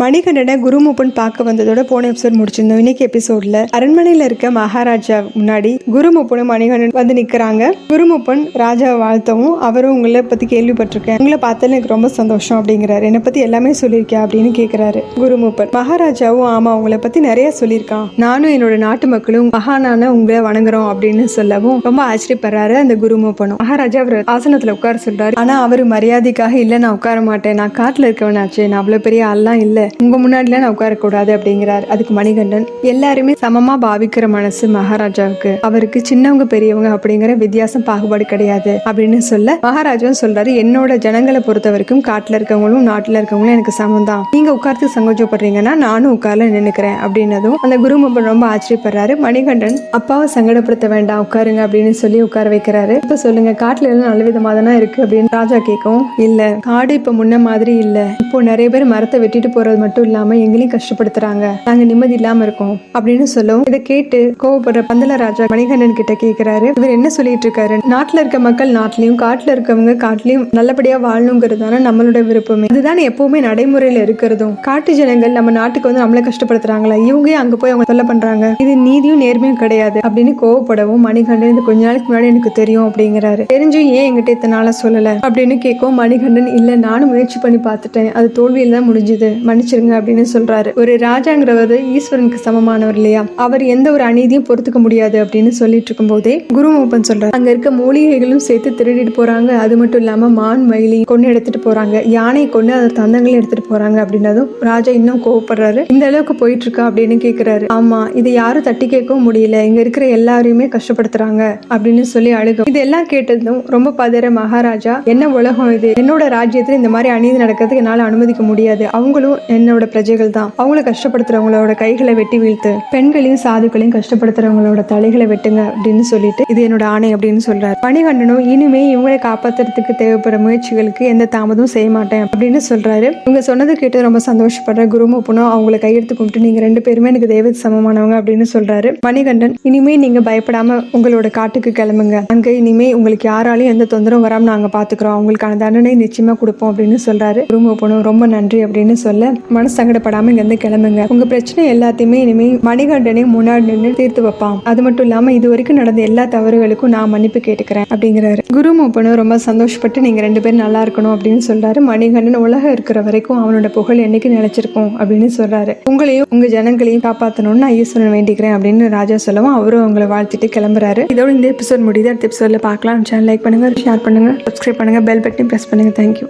மணிகண்டனை குருமூப்பன் பார்க்க வந்ததோட போன எபிசோட் முடிச்சிருந்தோம். இன்னைக்கு எபிசோட்ல அரண்மனையில இருக்க மகாராஜா முன்னாடி குருமூப்பனும் மணிகண்டன் வந்து நிக்கிறாங்க. குருமூப்பன் ராஜாவை வாழ்த்தவும் அவரும் உங்களை பத்தி கேள்விப்பட்டிருக்கேன். உங்களை பார்த்தாலும் எனக்கு ரொம்ப சந்தோஷம் அப்படிங்கிறாரு. என்னை பத்தி எல்லாமே சொல்லியிருக்கேன் அப்படின்னு கேக்குறாரு குருமூப்பன். மகாராஜாவும் ஆமா உங்களை பத்தி நிறைய சொல்லியிருக்கான். நானும் என்னோட நாட்டு மக்களும் மகானான உங்களை வணங்குறோம் அப்படின்னு சொல்லவும் ரொம்ப ஆச்சரியப்படுறாரு அந்த குருமூப்பனும். மகாராஜா அவர் ஆசனத்துல உட்கார சொல்றாரு. ஆனா அவர் மரியாதைக்காக இல்ல நான் உட்கார மாட்டேன். நான் காட்டுல இருக்கவனாச்சு. நான் அவ்வளவு பெரிய ஆள்லாம் இல்ல. உங்க முன்னாடிலாம் நான் உட்காரக்கூடாது அப்படிங்கிறார். அதுக்கு மணிகண்டன் எல்லாருமே சமமா பாவிக்கிற மனசு மகாராஜாவுக்கு. அவருக்கு சின்னவங்க பெரியவங்க அப்படிங்கிற வித்தியாசம் பாகுபாடு கிடையாது அப்படின்னு சொல்ல மகாராஜாவும் சொல்றாரு என்னோட ஜனங்களை பொறுத்த வரைக்கும் காட்டுல இருக்கவங்களும் நாட்டுல இருக்கவங்களும் எனக்கு சமம் தான் நீங்க உட்கார்ந்து சங்கோச்சப்படுறீங்கன்னா நானும் உட்கார்ல நின்னுக்கிறேன் அப்படின்னதும் அந்த குருமப்பன் ரொம்ப ஆச்சரியப்படுறாரு. மணிகண்டன் அப்பாவை சங்கடப்படுத்த வேண்டாம் உட்காருங்க அப்படின்னு சொல்லி உட்கார வைக்கிறாரு. இப்ப சொல்லுங்க காட்டுல எல்லாம் நல்ல விதமா தானே இருக்கு? அப்படின்னு ராஜா கேட்கவும் இல்ல காடு இப்ப முன்ன மாதிரி இல்ல. இப்போ நிறைய பேர் மரத்தை வெட்டிட்டு கஷ்டப்படுறது மட்டும் இல்லாம எங்களையும் கஷ்டப்படுத்துறாங்க. நாங்க நிம்மதி இல்லாம இருக்கோம் அப்படின்னு சொல்லவும் இதை கேட்டு கோவப்படுற பந்தல ராஜா மணிகண்டன் கிட்ட கேக்குறாரு. இவர் என்ன சொல்லிட்டு இருக்காரு? நாட்டுல இருக்க மக்கள் நாட்டிலையும் காட்டுல இருக்கவங்க காட்டிலையும் நல்லபடியா வாழணுங்கிறது தானே நம்மளோட விருப்பமே. அதுதான் எப்பவுமே நடைமுறையில இருக்கிறதும். காட்டு ஜனங்கள் நம்ம நாட்டுக்கு வந்து நம்மளை கஷ்டப்படுத்துறாங்களா? இவங்க அங்க போய் அவங்க தொல்லை பண்றாங்க. இது நீதியும் நேர்மையும் கிடையாது அப்படின்னு கோவப்படவும் மணிகண்டன் இது கொஞ்ச நாளைக்கு முன்னாடி எனக்கு தெரியும் அப்படிங்கிறாரு. தெரிஞ்சும் ஏன் என்கிட்ட இத்தனை நாளா சொல்லல? அப்படின்னு கேட்கவும் மணிகண்டன் இல்ல நானும் முயற்சி பண்ணி பார்த்துட்டேன். அது தோல்வியில தான் முடிஞ்சுது. மன்னிச்சிருங்க அப்படின்னு சொல்றாரு. ஒரு ராஜாங்கிறவர் ஈஸ்வரனுக்கு சமமானவர் இல்லையா? அவர் எந்த ஒரு அநீதியும் பொறுத்துக்க முடியாது அப்படின்னு சொல்லிட்டு இருக்கும் போதே குருமூப்பன் சொல்றாரு. அங்க இருக்க மூலிகைகளும் சேர்த்து திருடிட்டு போறாங்க. அது மட்டும் இல்லாம மான் மயிலி கொண்டு எடுத்துட்டு போறாங்க. யானை கொண்டு அதை தந்தங்களை எடுத்துட்டு போறாங்க அப்படின்னதும் ராஜா இன்னும் கோவப்படுறாரு. இந்த அளவுக்கு போயிட்டு இருக்கா அப்படின்னு கேக்குறாரு. ஆமா இதை யாரும் தட்டி கேட்கவும் முடியல. இங்க இருக்கிற எல்லாரையுமே கஷ்டப்படுத்துறாங்க அப்படின்னு சொல்லி அழுகும். இதெல்லாம் கேட்டதும் ரொம்ப பதற மகாராஜா என்ன உலகம் இது? என்னோட ராஜ்யத்துல இந்த மாதிரி அநீதி நடக்கிறதுக்கு என்னால அனுமதிக்க முடியாது. அவங்களும் என்னோட பிரஜைகள் தான். அவங்கள கஷ்டப்படுத்துறவங்களோட கைகளை வெட்டி வீழ்த்து பெண்களையும் சாதுக்களையும் கஷ்டப்படுத்துறவங்களோட தலைகளை வெட்டுங்க அப்படின்னு சொல்லிட்டு இது என்னோட ஆணை அப்படின்னு சொல்றாரு. மணிகண்டனும் இனிமே இவங்களை காப்பாத்துறதுக்கு தேவைப்படுற முயற்சிகளுக்கு எந்த தாமதமும் செய்ய மாட்டேன் அப்படின்னு சொல்றாரு. இவங்க சொன்னது கேட்டு ரொம்ப சந்தோஷப்படுற குருமூப்பனும் அவங்கள கையெடுத்து கும்பிட்டு நீங்க ரெண்டு பேருமே எனக்கு தெய்வ சமமானவங்க அப்படின்னு சொல்றாரு. மணிகண்டன் இனிமே நீங்க பயப்படாம உங்களோட காட்டுக்கு கிளம்புங்க. அங்க இனிமே உங்களுக்கு யாராலையும் எந்த தொந்தரவும் வராம நாங்க பாத்துக்கிறோம். அவங்களுக்கான தண்டனை நிச்சயமா கொடுப்போம் அப்படின்னு சொல்றாரு. குருமூப்பனும் ரொம்ப நன்றி அப்படின்னு சொல்ல மனசு சங்கடப்படாம இங்க இருந்து கிளம்புங்க. உங்க பிரச்சனை எல்லாத்தையுமே இனிமே மணிகண்டனே முன்னாடி நின்று தீர்த்து வைப்பான். அது மட்டும் இல்லாம இது வரைக்கும் நடந்த எல்லா தவறுகளுக்கும் நான் மன்னிப்பு கேட்டுக்கிறேன் அப்படிங்கிறாரு. குருமூப்பனும் ரொம்ப சந்தோஷப்பட்டு நீங்க ரெண்டு பேரும் நல்லா இருக்கணும் அப்படின்னு சொல்றாரு. மணிகண்டன் உலகம் இருக்கிற வரைக்கும் அவனோட புகழ் என்னைக்கு நினைச்சிருக்கும் அப்படின்னு சொல்றாரு. உங்களையும் உங்க ஜனங்களையும் காப்பாற்றணும்னு நான் ஈஸ்வரன் வேண்டிக்கிறேன் அப்படின்னு ராஜா சொல்லவும் அவரும் அவங்கள வாழ்த்திட்டு கிளம்புறாரு. இதோட இந்த எபிசோட் முடியுது. அடுத்த எபிசோட்ல பார்க்கலாம். சேனல் லைக் பண்ணுங்க ஷேர் பண்ணுங்க சப்ஸ்கிரைப் பண்ணுங்க பெல் பட்டனையும் ப்ரெஸ் பண்ணுங்க. Thank you